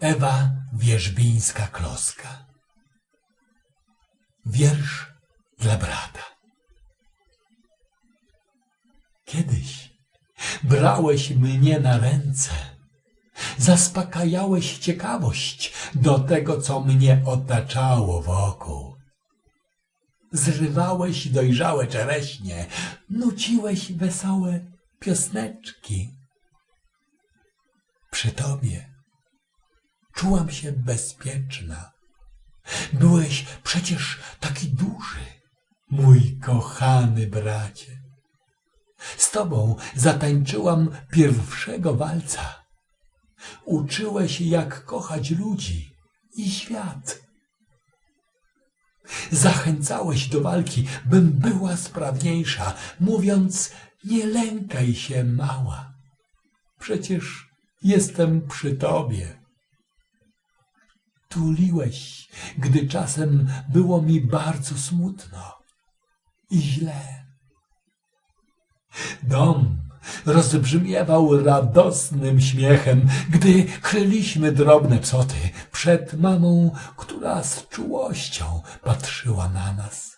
Ewa Wierzbińska-Kloska Wiersz dla brata Kiedyś brałeś mnie na ręce, zaspokajałeś ciekawość do tego, co mnie otaczało wokół. Zrywałeś dojrzałe czereśnie, nuciłeś wesołe piosneczki. Przy tobie czułam się bezpieczna. Byłeś przecież taki duży, mój kochany bracie. Z tobą zatańczyłam pierwszego walca. Uczyłeś, jak kochać ludzi i świat. Zachęcałeś do walki, bym była sprawniejsza, mówiąc, nie lękaj się, mała. Przecież jestem przy tobie. Tuliłeś, gdy czasem było mi bardzo smutno i źle. Dom rozbrzmiewał radosnym śmiechem, gdy kryliśmy drobne psoty przed mamą, która z czułością patrzyła na nas.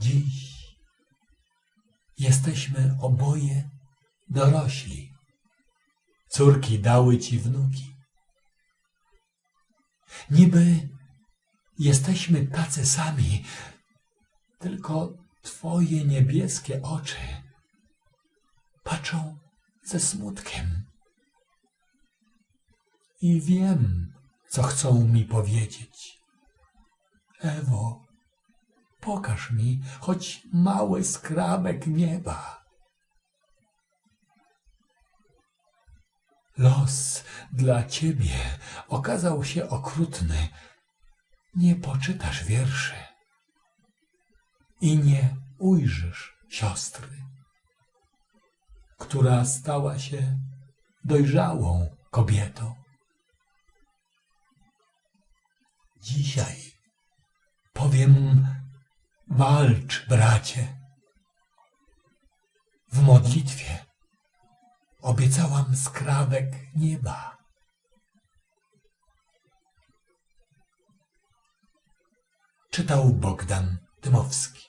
Dziś jesteśmy oboje dorośli. Córki dały ci wnuki. Niby jesteśmy tacy sami, tylko twoje niebieskie oczy patrzą ze smutkiem. I wiem, co chcą mi powiedzieć. Ewo, pokaż mi choć mały skrawek nieba. Los dla ciebie okazał się okrutny. Nie poczytasz wierszy i nie ujrzysz siostry, która stała się dojrzałą kobietą. Dzisiaj powiem, walcz, bracie. W modlitwie obiecałam skrawek nieba. Czytał Bogdan Dymowski.